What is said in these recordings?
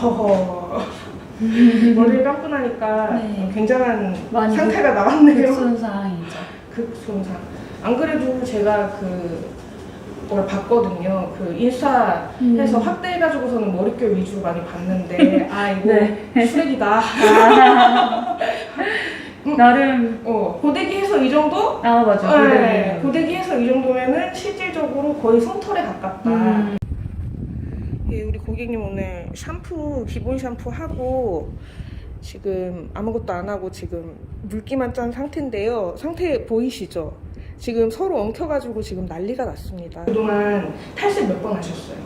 허허. 머리를 감고 나니까 네. 굉장한 많이 상태가 나왔네요. 극손상이죠. 극손상. 안 그래도 제가 그, 뭘 봤거든요. 그 인스타 해서 음. 확대해가지고서는 머릿결 위주로 많이 봤는데, 아, 이거 네. 쓰레기다. 나름 어, 고데기해서 이 정도? 아 맞아. 네, 고데기해서 이 정도면은 실질적으로 거의 솜털에 가깝다. 음. 예, 우리 고객님 오늘 샴푸 기본 샴푸 하고 지금 아무것도 안 하고 지금 물기만 짠 상태인데요. 상태 보이시죠? 지금 서로 엉켜가지고 지금 난리가 났습니다. 그동안 탈색 몇 번 하셨어요?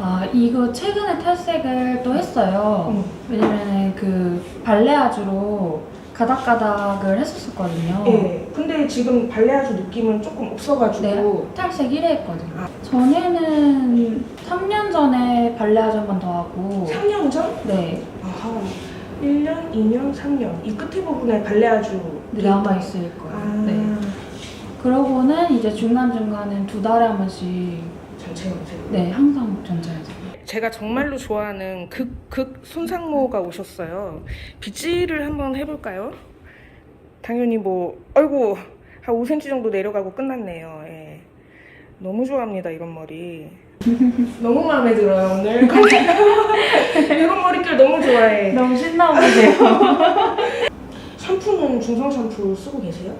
아 이거 최근에 탈색을 또 했어요. 응. 왜냐면 그 발레아주로 가닥가닥을 했었었거든요. 예. 근데 지금 발레아주 느낌은 조금 없어가지고 네, 탈색 1회 했거든요. 아. 전에는 3년 전에 발레아주 한번 더 하고 3년 전? 네 아하. 1년, 2년, 3년. 이 끝에 부분에 발레아주 남아 있을 거예요. 아, 네. 그러고는 이제 중간 중간은 두 달에 한 번씩 전체 염색. 네 항상 전자해서. 제가 정말로 좋아하는 극, 극 손상모가 오셨어요. 빗질을 한번 해볼까요? 당연히 뭐, 아이고, 한 5cm 정도 내려가고 끝났네요. 예. 너무 좋아합니다, 이런 머리. 너무 마음에 들어요, 오늘. 이런 머릿결 너무 좋아해. 너무 신나 보세요. 샴푸는 중성 샴푸 쓰고 계세요?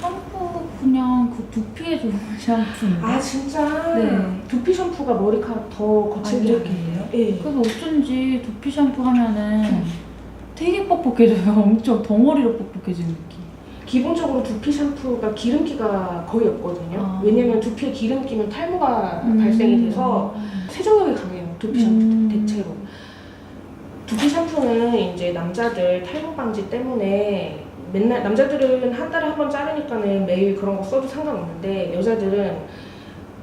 샴푸 그냥 그 두피에 좋은 샴푸인데. 아, 진짜? 네. 두피 샴푸가 머리카락 더 거칠게 아, 이렇게 하겠네요. 예. 그래서 어쩐지 두피 샴푸 하면은 되게 뻑뻑해져요. 엄청 덩어리로 뻑뻑해지는 느낌. 기본적으로 두피 샴푸가 기름기가 거의 없거든요. 아. 왜냐면 두피에 기름 끼면 탈모가 음. 발생이 돼서 세정력이 강해요. 두피 샴푸 음. 대체로. 두피 샴푸는 이제 남자들 탈모 방지 때문에 맨날 남자들은 한 달에 한 번 자르니까는 매일 그런 거 써도 상관없는데 여자들은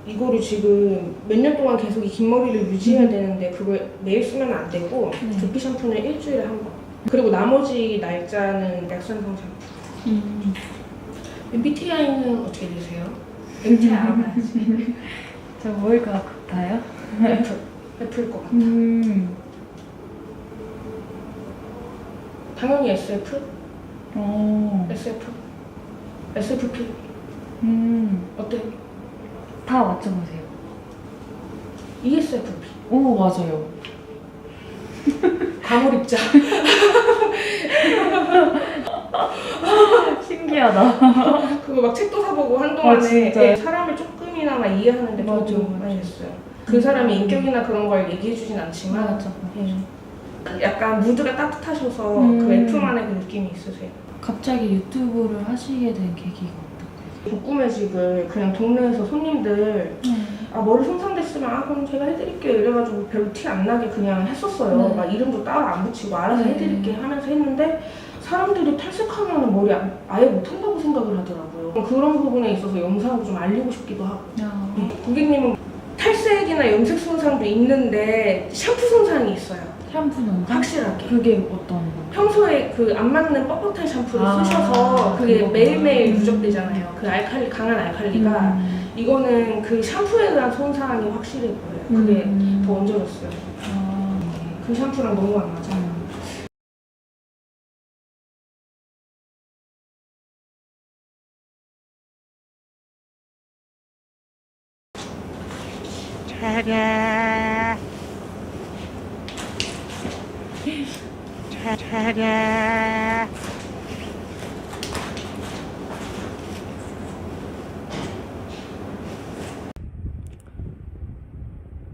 이거를 지금 몇 년 동안 계속 이 긴 머리를 유지해야 되는데 그걸 매일 쓰면 안 되고 네. 두피 샴푸는 일주일에 한 번. 그리고 나머지 날짜는 약산성 샴푸. 음. MBTI는 어떻게 되세요? MBTI 알아봐야지. 저 뭐일 것 같아요? F. F일 것 같아. 음. 당연히 SF? 어. SF? SFP? 음. 어때? 다 맞춰보세요. ESFP? 오 맞아요. 과몰입자. 신기하다. 그거 막 책도 사보고 한동안에 아, 진짜? 예, 사람을 조금이나마 이해하는데 맞아, 맞아. 했어요. 그 사람의 인격이나 그런 걸 얘기해 주진 않지만 맞아. 예. 약간 무드가 따뜻하셔서 음. 그 F만의 그 느낌이 있으세요. 갑자기 유튜브를 하시게 된 계기가 어떨까요? 복구매직을 그냥 동네에서 손님들 아 머리 손상됐으면 아 그럼 제가 해드릴게요 이래가지고 별로 티 안 나게 그냥 했었어요 네. 막 이름도 따로 안 붙이고 알아서 네. 해드릴게 하면서 했는데 사람들이 탈색하면 머리 아- 아예 못한다고 생각을 하더라고요 그런 부분에 있어서 영상으로 좀 알리고 싶기도 하고 야. 고객님은 탈색이나 염색 손상도 있는데 샴푸 손상이 있어요 샴푸 는 확실하게 그게 어떤 거? 평소에 그 안 맞는 뻣뻣한 샴푸를 아, 쓰셔서 그게 그거구나. 매일매일 음. 누적되잖아요 그 알칼리 강한 알칼리가 음. 이거는 그 샴푸에 대한 손상이 확실해 보여요. 그게 음. 더 얹어졌어요. 아. 그 샴푸랑 너무 안 맞아 요. 음.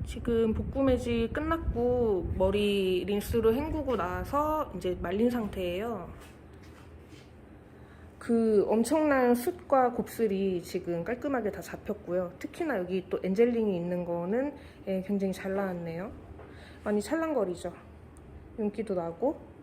지금 복구 매직 끝났고 머리 린스로 헹구고 나서 이제 말린 상태예요. 그 엄청난 숱과 곱슬이 지금 깔끔하게 다 잡혔고요. 특히나 여기 또 엔젤링이 있는 거는 예, 굉장히 잘 나왔네요. 많이 찰랑거리죠. 윤기도 나고